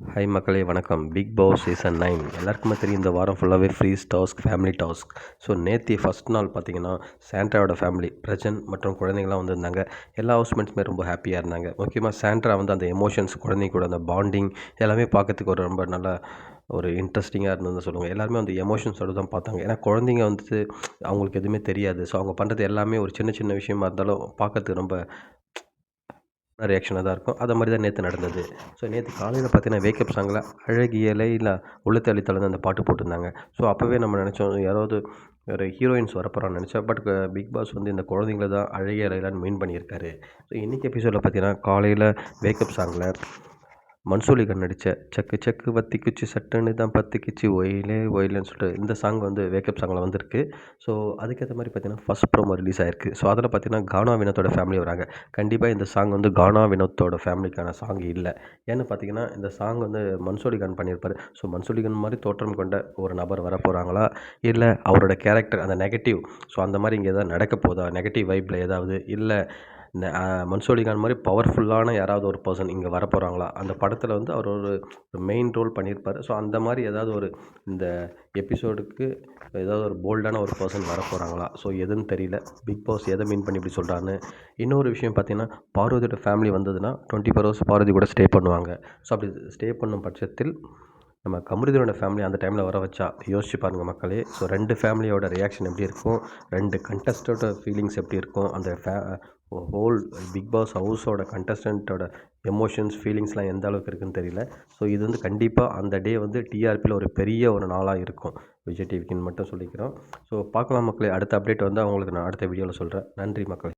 High மக்களே வணக்கம். Big Boss season nine எல்லாருக்குமே தெரியும் இந்த வாரம் ஃபுல்லாகவே freeze task family task so நேற்று ஃபஸ்ட் நாள் பார்த்தீங்கன்னா சாண்ட்ராவோட ஃபேமிலி பிரஜன் மற்றும் குழந்தைங்களாம் வந்திருந்தாங்க. எல்லா ஹவுஸ்மேட்ஸுமே ரொம்ப ஹாப்பியாக இருந்தாங்க. முக்கியமாக சாண்ட்ரா வந்து அந்த எமோஷன்ஸ் குழந்தைங்க கூட அந்த பாண்டிங் எல்லாமே பார்க்கறதுக்கு ஒரு ரொம்ப நல்ல ஒரு இன்ட்ரெஸ்டிங்காக இருந்ததுன்னு சொல்லுவாங்க. எல்லாருமே வந்து எமோஷன்ஸோடு தான் பார்த்தாங்க. ஏன்னா குழந்தைங்க வந்துட்டு அவங்களுக்கு எதுவுமே தெரியாது. ஸோ அவங்க பண்ணுறது எல்லாமே ஒரு சின்ன சின்ன விஷயமா இருந்தாலும் பார்க்கறதுக்கு ரொம்ப ரியாக்ஷனாக தான் இருக்கும். அதை மாதிரி தான் நேற்று நடந்தது. ஸோ நேற்று காலையில் பார்த்தீங்கன்னா வேக்கப் சாங்கில் அழகியலை இல்லை உள்ளத்தை அளித்தாலும் அந்த பாட்டு போட்டிருந்தாங்க. ஸோ அப்போவே நம்ம நினச்சோம் யாராவது ஒரு ஹீரோயின்ஸ் வரப்போகிறான்னு நினச்சேன் பட் பிக் பாஸ் வந்து இந்த குழந்தைங்கள தான் அழகிய இலையிலான்னு மீன் பண்ணியிருக்காரு. ஸோ இன்றைக்கி எபிசோடில் பார்த்தீங்கன்னா காலையில் வேக்கப் சாங்கில் மன்சூலிகன் நடித்த சக்கு சக்கு வத்தி குச்சி சட்டுன்னு தான் பத்து கிச்சி ஒயிலே ஒயிலேன்னு சொல்லிட்டு இந்த சாங் வந்து வேக்கப் சாங்கில் வந்திருக்கு. ஸோ அதுக்கேற்ற மாதிரி பார்த்தீங்கன்னா ஃபஸ்ட் ப்ரோமோ ரிலீஸ் ஆயிருக்கு. ஸோ அதில் பார்த்தீங்கன்னா கானா வினோத்தோட ஃபேமிலி வராங்க. கண்டிப்பாக இந்த சாங் வந்து கானா வினோத்தோட ஃபேமிலிக்கான சாங் இல்லை. ஏன்னு பார்த்தீங்கன்னா இந்த சாங் வந்து மன்சூலிகான் பண்ணியிருப்பார். ஸோ மன்சூலிகான் மாதிரி தோற்றம் கொண்ட ஒரு நபர் வர போகிறாங்களா இல்லை அவரோட கேரக்டர் அந்த நெகட்டிவ் ஸோ அந்த மாதிரி இங்கே எதாவது நடக்க போதா? நெகட்டிவ் வைப்பில் ஏதாவது இல்லை மன்சூலிகான் மாதிரி பவர்ஃபுல்லான யாராவது ஒரு பர்சன் இங்கே வர போகிறாங்களா அந்த படத்தில் வந்து அவர் ஒரு மெயின் ரோல் பண்ணியிருப்பார். ஸோ அந்த மாதிரி ஏதாவது ஒரு இந்த எபிசோடுக்கு ஏதாவது ஒரு போல்டான ஒரு பர்சன் வர போகிறாங்களா ஸோ எதுன்னு தெரியல. பிக் பாஸ் எதை மீன் பண்ணி இப்படி சொல்கிறான்னு இன்னொரு விஷயம் பார்த்தீங்கன்னா பார்வதியோட ஃபேமிலி வந்ததுன்னா டுவெண்ட்டி ஃபோர் ஹவர்ஸ் பார்வதி கூட ஸ்டே பண்ணுவாங்க. ஸோ அப்படி ஸ்டே பண்ணும் பட்சத்தில் நம்ம கமருதீனோட ஃபேமிலி அந்த டைமில் வர வச்சா யோசிச்சு பாருங்கள் மக்களே. ஸோ ரெண்டு ஃபேமிலியோட ரியாக்ஷன் எப்படி இருக்கும்? ரெண்டு கண்டஸ்டோட ஃபீலிங்ஸ் எப்படி இருக்கும்? அந்த ஃபே ஹோல் பிக் பாஸ் ஹவுஸோட கண்டஸ்டண்ட்டோட எமோஷன்ஸ் ஃபீலிங்ஸ்லாம் எந்த அளவுக்கு இருக்குன்னு தெரியல. ஸோ இது வந்து கண்டிப்பாக அந்த டே வந்து டிஆர்பியில் ஒரு பெரிய ஒரு நாளாக இருக்கும். விஜய் டிவிக்குன்னு மட்டும் சொல்லிக்கிறோம். ஸோ பார்க்கலாம் மக்களே. அடுத்த அப்டேட் வந்து அவங்களுக்கு நான் அடுத்த வீடியோவில் சொல்கிறேன் நன்றி மக்களே.